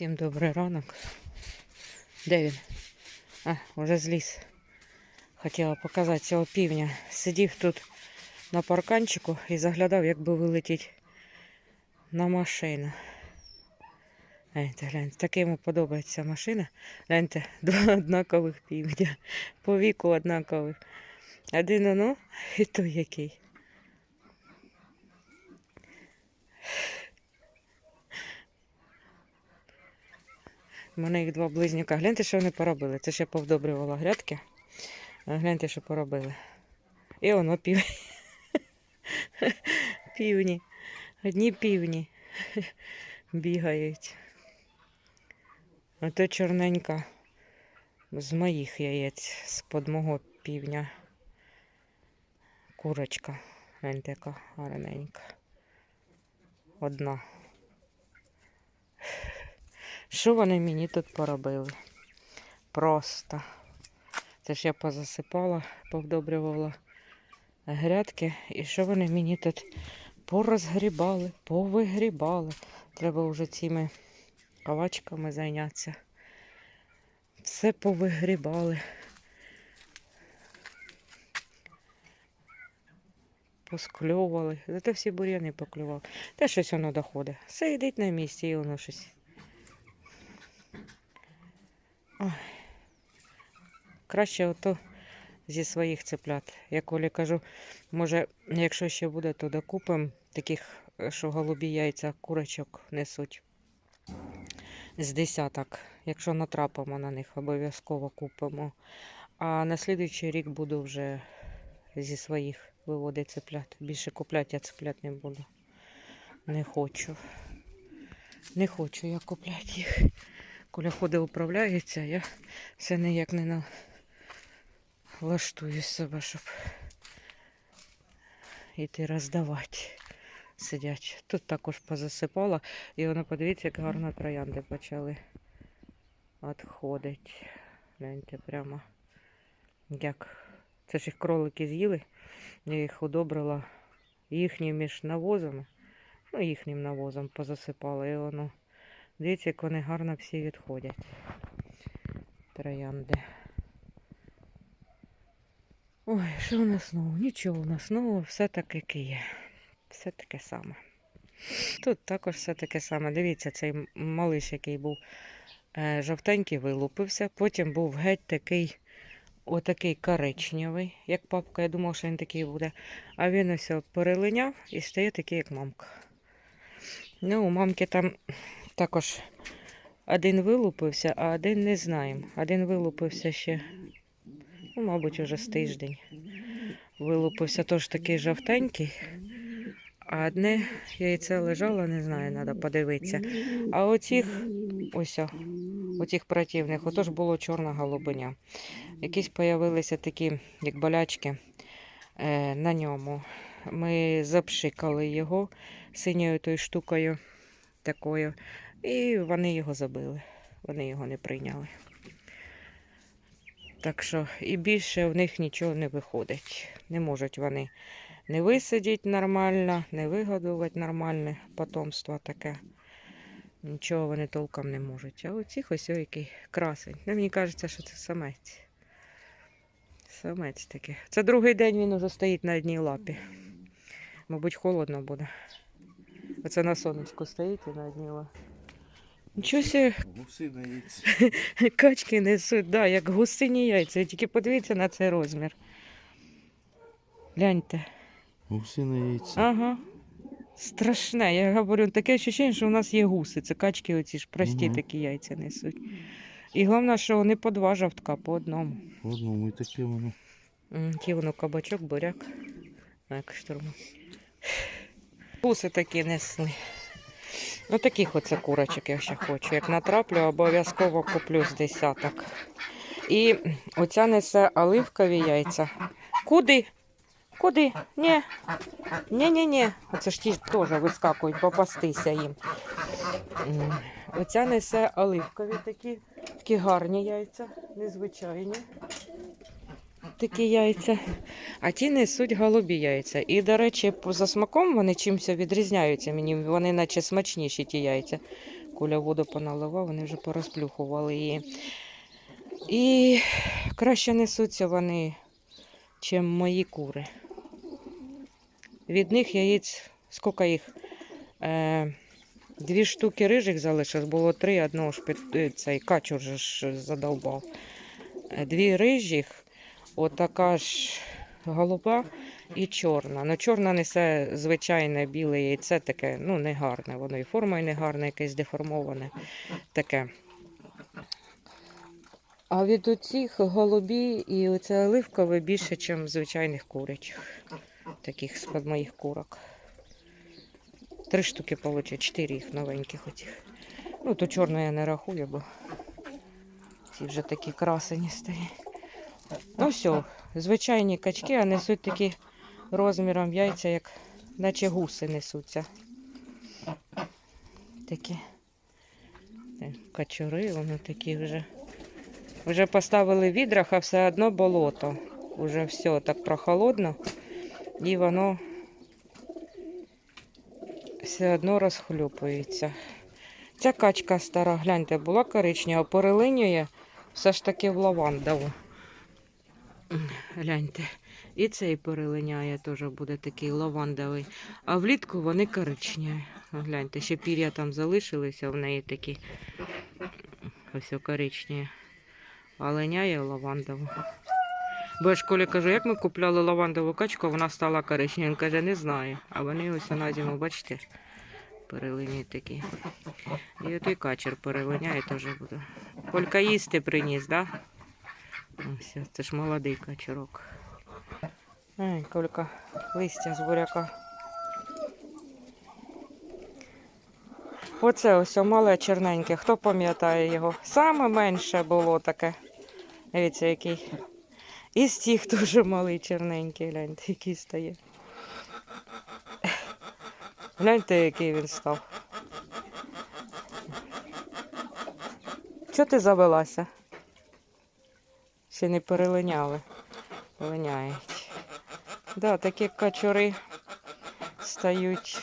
Всім добрий ранок. Де він? А, уже зліз. Хотіла показати цього півня. Сидів тут на парканчику і заглядав, як би вилетіть на машину. Гляньте, гляньте, таке йому подобається машина. Гляньте, два однакових півня. По віку однакових. Один оно і той який. У мене їх два близнюка. Гляньте, що вони поробили. Це ще повдобрювала грядки. Гляньте, що поробили. І воно пів... півні. Одні півні бігають. А то чорненька з моїх яєць, з-под мого півня. Курочка. Гляньте, яка гарненька. Одна. Що вони мені тут поробили? Просто. Це ж я позасипала, повдобрювала грядки. І що вони мені тут порозгрібали, повигрібали. Треба вже цими кавачками зайнятися. Все повигрібали. Поскльовували. Зате всі бур'яни поклювали. Та щось воно доходить. Все йдеть на місці і воно щось. Краще ото зі своїх цеплят. Я Колі кажу, може, якщо ще буде, то докупимо таких, що голубі яйця курочок несуть. З десяток. Якщо натрапимо на них, обов'язково купимо. А на слідуючий рік буду вже зі своїх виводити цеплят. Більше купляти я цеплят не буду. Не хочу. Не хочу я купляти їх. Коля ходить управляється, я все ніяк не на... влаштую себе, щоб іти роздавати. Сидять. Тут також позасипала, і воно, подивіться, як гарно троянди почали відходити. Гляньте, прямо як. Це ж їх кролики з'їли. Я їх удобрила їхнім між навозами. Ну, їхнім навозом позасипала. І воно. Дивіться, як вони гарно всі відходять. Троянди. Ой, що у нас нового? Нічого у нас нового, все таке яке є. Все таке саме. Тут також все таке саме. Дивіться, цей малиш, який був е, жовтенький, вилупився. Потім був геть такий, отакий коричневий, як папка. Я думав, що він такий буде. А він ось перелиняв і стає такий, як мамка. Ну, у мамки там також один вилупився, а один не знаємо. Один вилупився ще, ну, мабуть, уже з тиждень. Вилупився теж такий жовтенький. А одне яйце лежало, не знаю, треба подивитися. А оцих, ось, оцих противних, отож було чорна голубиня. Якісь появилися такі, як болячки е, на ньому. Ми запшикали його синьою тою штукою такою, і вони його забили. Вони його не прийняли. Так що і більше в них нічого не виходить. Не можуть вони не висидіти нормально, не вигодувати нормальне потомство таке. Нічого вони толком не можуть. А оцих ось який красень. Ну, мені кажеться, що це самець. Самець такий. Це другий день він уже стоїть на одній лапі. Мабуть, холодно буде. Оце на сонечку стоїть і на одній лапі. Нічого себе, Гусине яйце. качки несуть, да, як гусині яйця. Тільки подивіться на цей розмір. Гляньте. Гусине яйце. Ага. Страшне. Я говорю, таке відчуття, що у нас є гуси. Це качки оці ж прості Мгм. такі яйця несуть. І головне, що не по два жовтка, по одному. Одному і таке воно. М, Ті воно кабачок, буряк. А, як штурма. Гуси такі несли. Ну таких оце курочок я ще хочу. Як натраплю, обов'язково куплю з десяток. І оця несе оливкові яйця. Куди? Куди? Ні. Ні-ні-ні. Оце ж ті теж вискакують, попастися їм. Оця несе оливкові такі, такі гарні яйця, незвичайні. Такі яйця. А ті несуть голубі яйця. І, до речі, за смаком вони чимось відрізняються. Мені вони наче смачніші ті яйця. Коля воду поналивав, вони вже порозплюхували її. І краще несуться вони, чим мої кури. Від них яєць, скільки їх? Е, дві штуки рижих залишилось, було три, одного ж е, цей качур же ж задовбав. Е, Дві рижих, отака ж голуба і чорна. Ну, чорна несе звичайне біле яйце, таке, ну, не гарне. Воно і формою не гарне, якесь деформоване. Таке. А від оцих голубі і оце оливкове більше, ніж звичайних курячих. Таких з-під моїх курок. Три штуки вийшло, чотири їх новеньких отих. Ну, то чорне я не рахую, бо ці вже такі красені стоять. Ну все, звичайні качки, а несуть такі розміром яйця, як наче гуси несуться. Такі Е, качури, вони такі вже. Вже поставили відрах, а все одно болото. Уже все так прохолодно. І воно все одно розхлюпується. Ця качка стара, гляньте, була коричнева, перелинює все ж таки в лавандову. Гляньте. І цей перелиняє теж буде такий лавандовий. А влітку вони коричневі. Гляньте, ще пір'я там залишилися в неї такі. Ось коричневі. А линяє лавандову. Бо я ж Колі кажу, як ми купляли лавандову качку, вона стала коричнева. Він каже, не знаю. А вони ось на зиму, бачите, перелині такі. І отой качер перелиняє теж буде. Колька їсти приніс, так? Да? Ось, це ж молодий качерок. Ай, Колька, листя з буряка. Оце ось мале черненьке. Хто пам'ятає його? Саме менше було таке. Дивіться, який. І з тих дуже малий черненький, гляньте, який стає. Гляньте, який він став. Чого ти завелася? Ще не перелиняли. Линяють. Да, такі качури стають.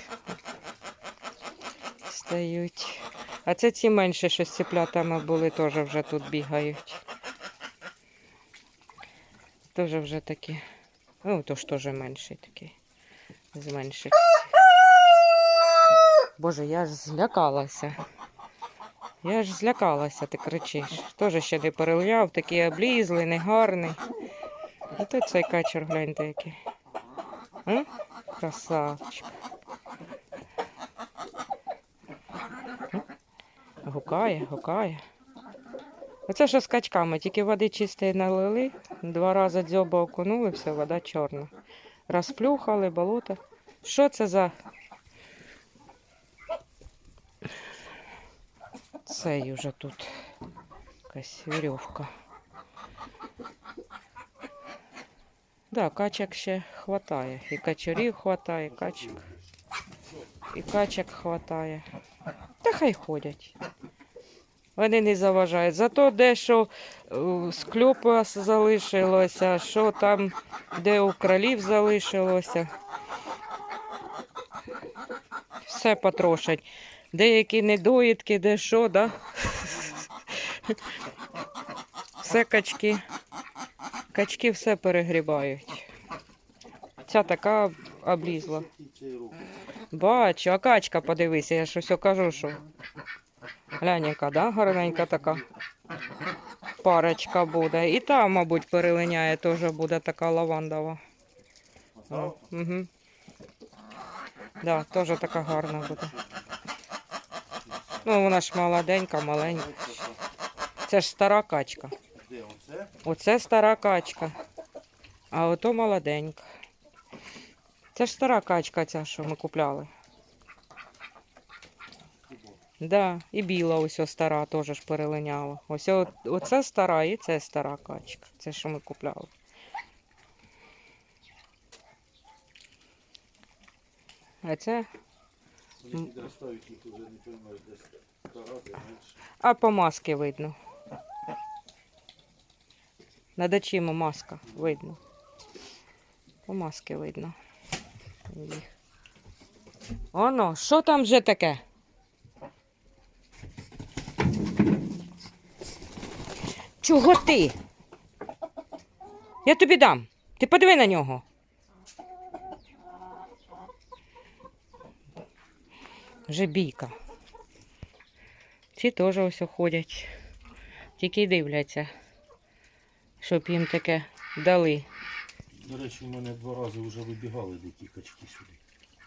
Стають. А це ці менше, що з ціплятами були, теж вже тут бігають. Теж вже такі. Ну, то ж теж менший такий. Зменшився. Боже, я злякалася. Я ж злякалася, ти кричиш. Теж ще не переливав, такий облізлий, негарний. Ото цей качер, гляньте який. М? Красавчик. Гукає, гукає. Оце що з качками, тільки води чистої налили, два рази дзьоба окунули, все, вода чорна. Розплюхали, болото. Що це за цей уже тут якась вірьовка. Да, качок ще хватає. І качурів хватає, і качок. І качок хватає. Та хай ходять. Вони не заважають. Зато дещо е, з кльопа залишилося, що там, де у кролів залишилося. Все потрошать. Деякі недоїдки, де що, да? Все качки. Качки все перегрібають. Ця така облізла. Бачу, а качка, подивися, я усе кажу, що. Глянь, яка, да? гарненька така. Парочка буде. І та, мабуть, перелиняє, теж буде така лавандова. Угу. Да, теж така гарна буде. Ну, вона ж молоденька, маленька. Це ж стара качка. Оце? Стара качка. А ото молоденька. Це ж стара качка ця, що ми купляли. Да, і біла ось стара теж ж перелиняла. Ось оце стара і це стара качка. Це що ми купляли. А це, Ну, підростають, їх вже не приймають десь рази менше. А по маски видно. Над очима маска видно. По маски видно. Оно, що там вже таке? Чого ти? Я тобі дам. Ти подиви на нього. Вже бійка. Ці теж ось ходять. Тільки й дивляться, щоб їм таке дали. До речі, у мене два рази вже вибігали дикі качки сюди.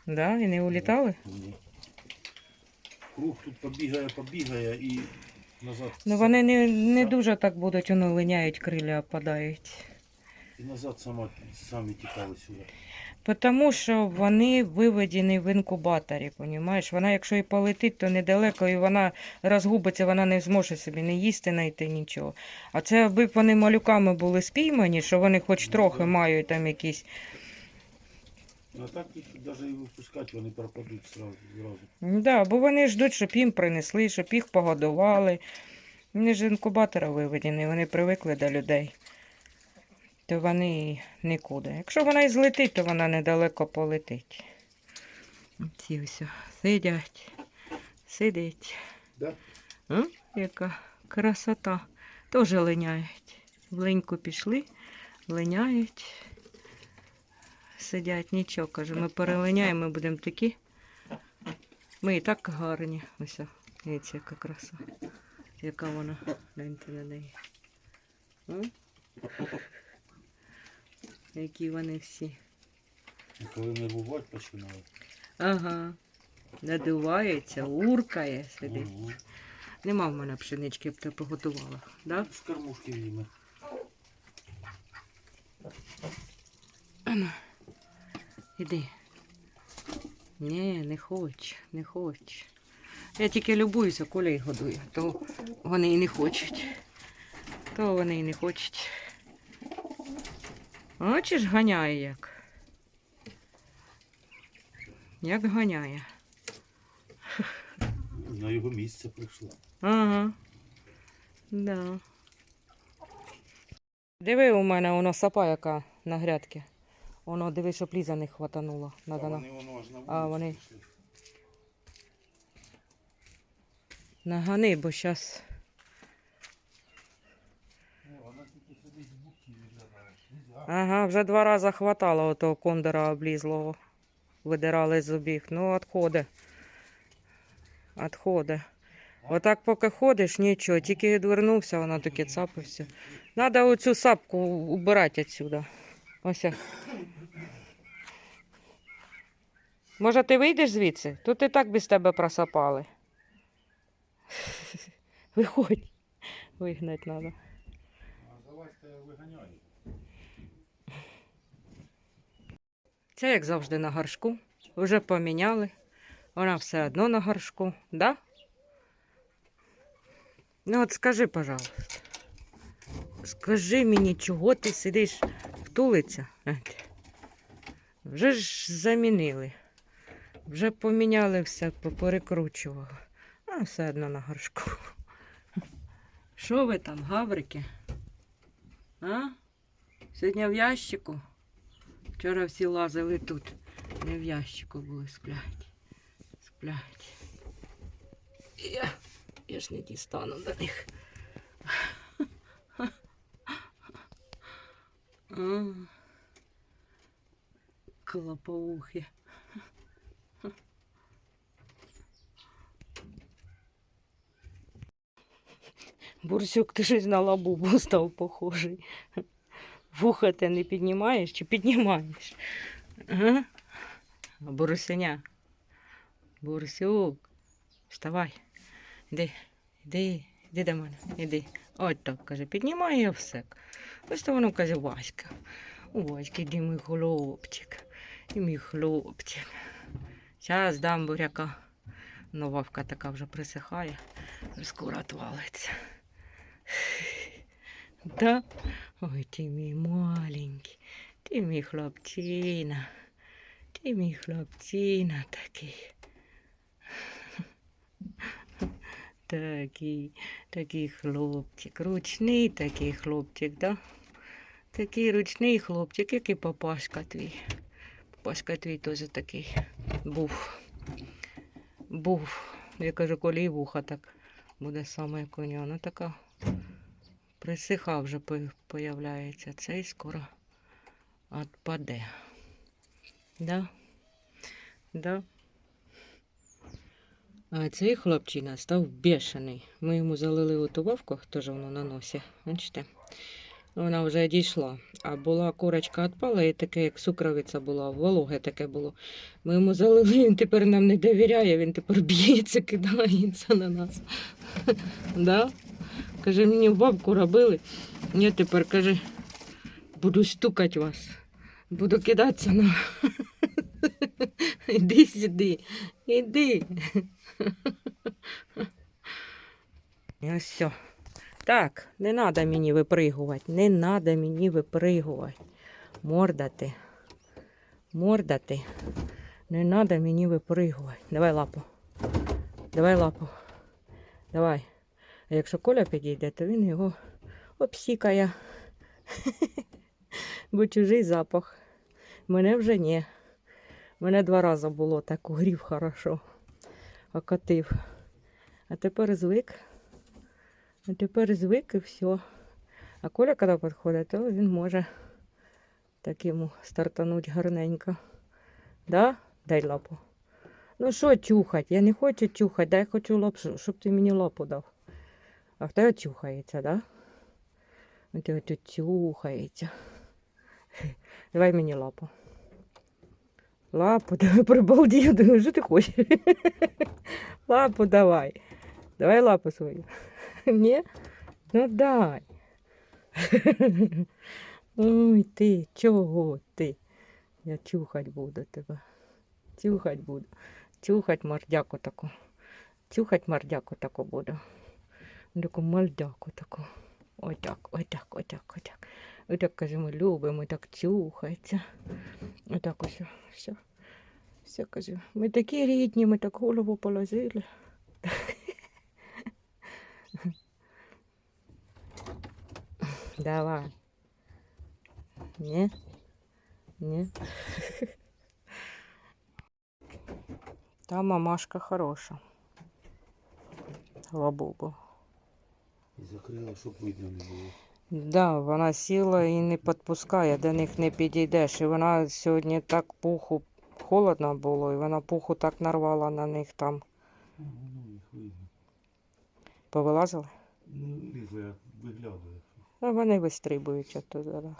Да? І не улітали? Ні. Круг тут побігає, побігає і назад. Ну вони не, не дуже так будуть, воно линяють, крилля опадають. І назад сама, самі тікали сюди. Тому що вони виведені в інкубаторі, понімаєш? Вона, якщо і полетить, то недалеко, і вона розгубиться, вона не зможе собі не їсти, знайти нічого. А це аби вони малюками були спіймані, що вони хоч трохи мають там якісь. Ну, а так їх навіть і випускати, вони пропадуть зразу. зразу. Да, бо вони ждуть, щоб їм принесли, щоб їх погодували. Вони ж інкубатора виведені, вони привикли до людей. То вони нікуди. Якщо вона і злетить, то вона недалеко полетить. Ці ось сидять, сидять. Да? М? Яка красота. Теж линяють. В леньку пішли, линяють. Сидять, нічого, каже, ми перелиняємо, ми будемо такі. Ми і так гарні. Ось, дивіться, яка краса. Яка вона. Гляньте на неї. М? Які вони всі. І коли не бувати починали. Ага. Надувається, уркає, сидить. Угу. Нема в мене пшенички, я б тебе приготувала. Да? З кормушки візьме. Іди. Ні, не хоч, не хоч. Я тільки любуюся, Коля їх годує, то вони і не хочуть. То вони і не хочуть. Бачиш, ганяє як. Як ганяє. На його місце прийшла. Ага. Да. Диви у мене воно сапа, яка на грядки. Воно диви, щоб ліза не хватануло. Надо на... вони воно аж на А, вулицю вони- пішли. Нагани, бо зараз. О, Вона тільки сидить в будці виглядає. Нельзя. Ага, вже два рази хватало отого кондора облізлого. Видирали з зубів. Ну, відходи. Відходи. Отак поки ходиш, нічого, тільки відвернувся, воно таке цапився. Треба оцю сапку убирати відсюди. Ось. Може, ти вийдеш звідси? Тут і так без тебе просапали. Виходь. Вигнати треба. А залазьте виганяє. Це як завжди на горшку. Вже поміняли. Вона все одно на горшку, да? Ну от скажи, пожалуйста. Скажи мені, чого ти сидиш втулиться? Ет. Вже ж замінили. Вже поміняли все, поперекручували. А все одно на горшку. Що ви там, гаврики? А? Сьогодні в ящику? Вчора всі лазили тут. Не в ящику були сплять. Сплять. Я, я ж не дістану до них. Клоповухи. Бурсюк, ти щось на лабубу став похожий. Вуха ти не піднімаєш чи піднімаєш? Ага. Борусеня. Борсюк. Вставай. Іди, іди, іди до мене. Іди. От так каже, піднімай і все. Ось то воно каже Васька. У Васьки, іди мій хлопчик. І мій хлопчик. Зараз дам буряка. Ну, така вже присихає, скоро отвалиться. Да? Ой, ти мій маленький, ти мій хлопчина, ти мій хлопчина такий. Такий, такий хлопчик, ручний такий хлопчик, да? Такий ручний хлопчик, як і папашка твій. Папашка твій теж такий був. Був. Я кажу, коли вуха так буде саме як у нього. Ну така Присиха вже по- появляється. Цей скоро відпаде. Да? Да? А цей хлопчина став бешений. Ми йому залили оту вовку, теж воно на носі. Бачите? Вона вже дійшла. А була курочка відпала, і таке, як сукровиця була, вологе таке було. Ми йому залили, він тепер нам не довіряє, він тепер б'ється, кидається на нас. Да? Каже, мені бабку робили. Я тепер каже, буду стукати вас. Буду кидатися на. Іди сюди, іди. Ось все. Так, не треба мені випригувати, не треба мені випригувати. Мордати. Мордати. Не треба мені випригувати. Давай лапу. Давай лапу. Давай. А якщо Коля підійде, то він його обсікає. Бо чужий запах. Мене вже ні. Мене два рази було так угрів хорошо. Окотив. А тепер звик. А тепер звик і все. А Коля, коли підходить, то він може так йому стартануть гарненько. Да? Дай лапу. Ну що чухать? Я не хочу чухати, дай хочу лапу, щоб ти мені лапу дав. А хто чухається, да? От чухається. Давай мені лапу. Лапу, давай прибалдів, думаю, що ти хочеш? Лапу давай. Давай лапу свою. Ні? Ну дай. Ой ти, чого ти? Я чухать буду тебе. Чухать буду. Чухать мордяку таку. Чухать мордяку таку буду. Таку мордяку таку. Отак, отак, отак, отак. Отак, каже, ми любимо, так чухається. Отак ось, все. Все, кажу. Ми такі рідні, ми так голову положили. Давай. Ні? Ні? Та мамашка хороша. Лабубу. І закрила, щоб видно не було. Да, вона сіла і не підпускає, до них не підійдеш. І вона сьогодні так пуху, холодно було, і вона пуху так нарвала на них там. Ну, їх видно. Повилазили? Ну, лізла, як виглядає. А вони вистрибують оттуда. Да.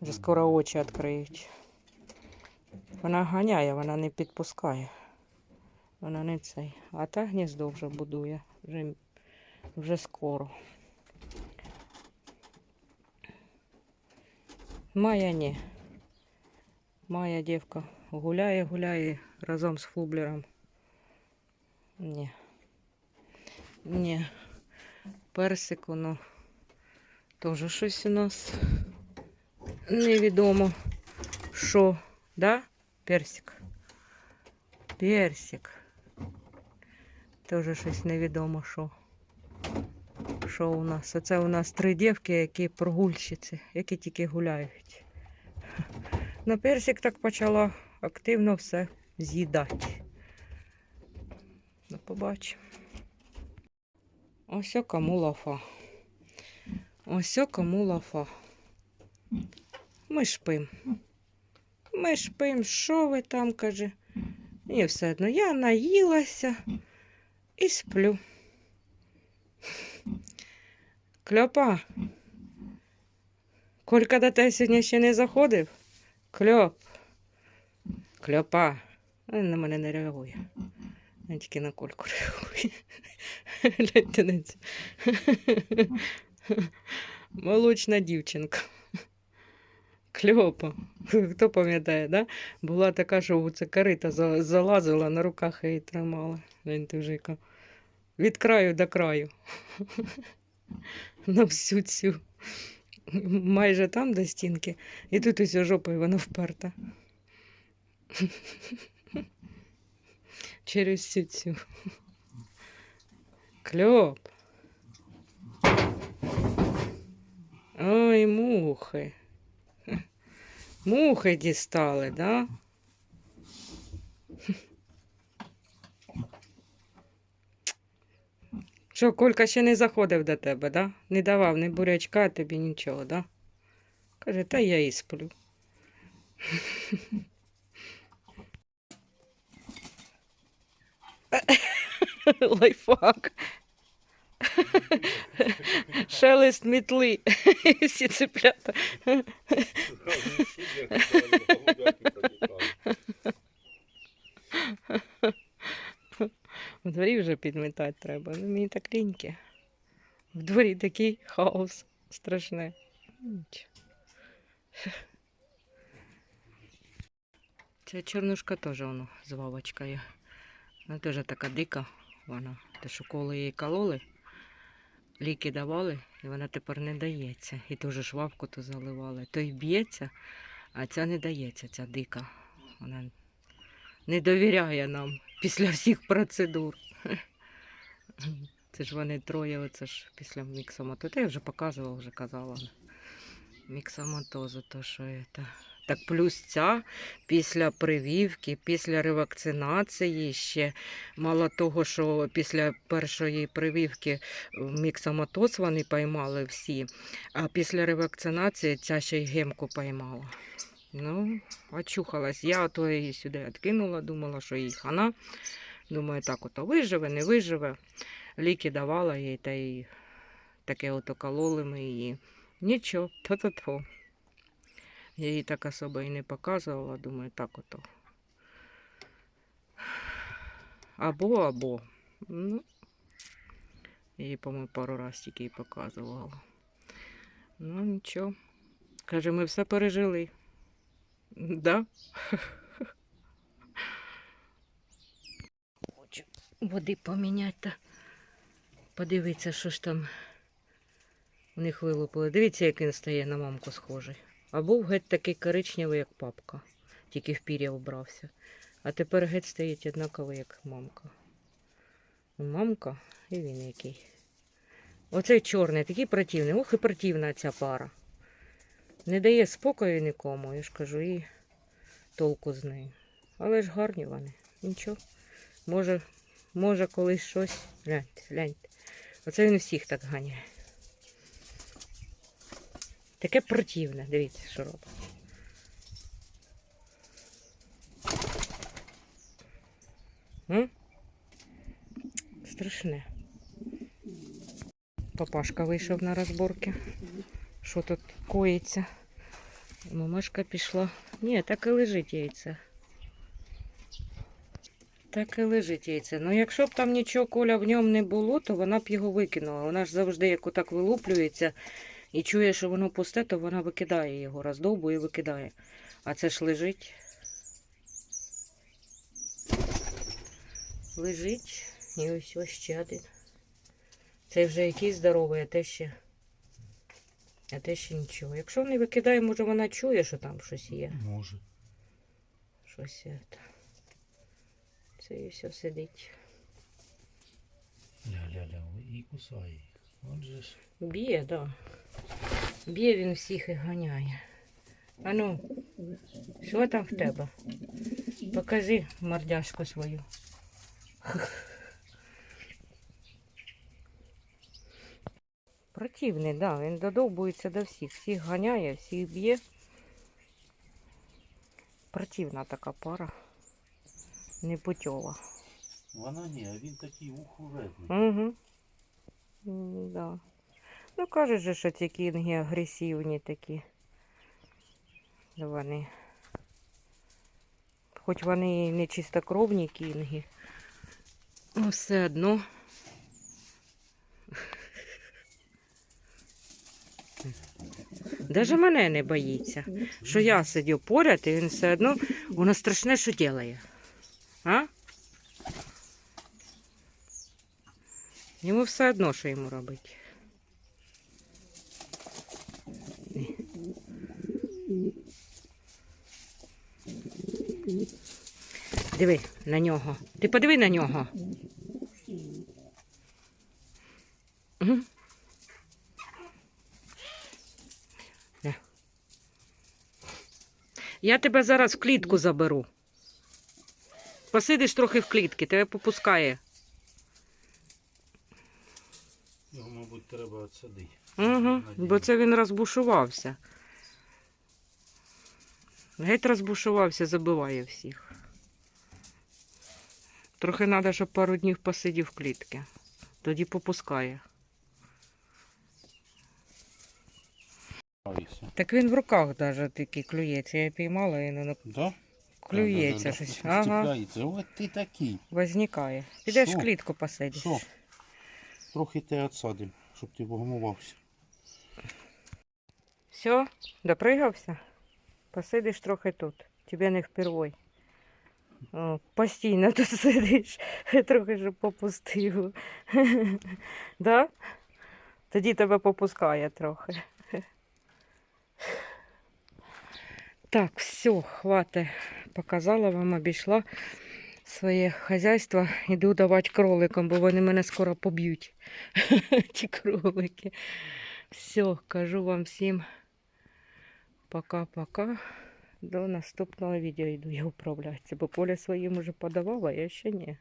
Вже скоро очі відкриють. Вона ганяє, вона не підпускає. Вона не цей. А та гніздо вже будує. Вже, вже скоро. Майя ні. Майя дівка гуляє, гуляє разом з фублером. Ні. Ні. Персику, ну. Тоже щось у нас невідомо. Що, да? Персик. Персик. Тоже щось невідомо, що. Що у нас? Оце у нас три дівки, які прогульщиці, які тільки гуляють. На персик так почала активно все з'їдати. Ну, побачимо. Ось кому лафа. Ось кому лафа. Ми шпим. Ми шпим, що ви там, каже. Мені все одно, я наїлася і сплю. Кльопа. Колька до тебе сьогодні ще не заходив? Кльоп. Кльопа. Він на мене не реагує. Він тільки на кольку реагує. Гляньте на це. Молочна дівчинка. Кльопа. Хто пам'ятає, да? Була така, що це корита за- залазила, на руках її тримала. Гляньте вже яка. Від краю до краю. На всю цю. Майже там до стінки. І тут ось жопою вона вперта. Через всю цю. Кльоп. Ой, мухи. Мухи дістали, да? Що, Колька ще не заходив до тебе, да? Не давав ні бурячка тобі нічого, да? Каже, та я і сплю. Лайфхак. Шелест мітли. Всі цеплята. В дворі вже підмітати треба. Ну, мені так ліньки. В дворі такий хаос. Нічого. Ця чорнушка теж воно з вавочкою. Вона теж така дика. Вона. Те, що коли її кололи, ліки давали, і вона тепер не дається. І теж швабку то заливали. Той б'ється, а ця не дається, ця дика. Вона не довіряє нам після всіх процедур. Це ж вони троє, оце ж після міксоматозу. Та я вже показувала, вже казала. Міксоматозу, то що це. Так плюс ця після прививки, після ревакцинації ще мало того, що після першої прививки міксоматоз вони поймали всі, а після ревакцинації ця ще й гемку поймала. Ну, очухалась. Я ото її сюди відкинула, думала, що їй хана. Думаю, так ото виживе, не виживе. Ліки давала їй, та й таке ото кололи ми її. Нічого, то-то-то. Я їй так особо і не показувала, думаю, так ото. Або, або. Ну, їй, по-моєму, пару раз тільки і показувала. Ну, нічого. Каже, ми все пережили. Да? Хочу води поміняти та подивитися, що ж там у них вилупили. Дивіться, як він стає на мамку схожий. А був геть такий коричневий, як папка, тільки в пір'я вбрався. А тепер геть стоїть однаковий, як мамка. Мамка і він який. Оцей чорний, такий противний. Ох і противна ця пара. Не дає спокою нікому, я ж кажу, і толку з нею. Але ж гарні вони. Нічого. Може, може колись щось. Гляньте, гляньте. Оце він всіх так ганяє. Таке противне, дивіться, що робить. М? Страшне. Папашка вийшов на розборки. Що тут коїться? Мамашка пішла. Ні, так і лежить яйце. Так і лежить яйце. Ну, якщо б там нічого коля в ньому не було, то вона б його викинула. Вона ж завжди, як отак вилуплюється і чує, що воно пусте, то вона викидає його, роздовбує і викидає. А це ж лежить. Лежить. І ось ось ще один. Це вже якийсь здоровий, а те ще. А те ще нічого. Якщо не викидає, може вона чує, що там щось є. Може. Щось є. та. Це і все сидить. Ля-ля-ля, і кусає їх. От же ж. Б'є, да. Б'є він всіх і ганяє. Ану, що там в тебе? Покажи мордяшку свою. Противний, да, він додовбується до всіх. Всіх ганяє, всіх б'є. Противна така пара. Непутьова. Вона ні, а він такий ухуретний. Угу. Да. Ну, кажуть же, що ці кінги агресивні такі. Вони. Хоч вони і не чистокровні кінги, ну все одно. Даже мене не боїться. Що я сидю поряд, і він все одно воно страшне, що робить. А? Йому все одно, що йому робити. Диви на нього. Ти подиви на нього. Я тебе зараз в клітку заберу. Посидиш трохи в клітці, тебе попускає. Його, мабуть, треба відсадити. Угу, бо це він розбушувався. Геть розбушувався, забиває всіх. Трохи треба, щоб пару днів посидів в клітці. Тоді попускає. Так він в руках навіть такий клюється. Я піймала і не Да? клюється щось. Ага, От ти такий. возникає. Підеш в клітку посидиш. Що? Трохи те відсадимо, щоб ти вгамувався. Все, допригався? Посидиш трохи тут. Тебе не впервой. О, постійно тут сидиш, трохи щоб попустив. да? Тоді тебе попускає трохи. Так, все, хватить. Показала вам, обійшла своє хазяйство. Іду давати кроликам, бо вони мене скоро поб'ють. Ті кролики. Все, кажу вам всім пока-пока. До наступного відео йду я управлятися, бо поле своїм уже подавала, я ще ні.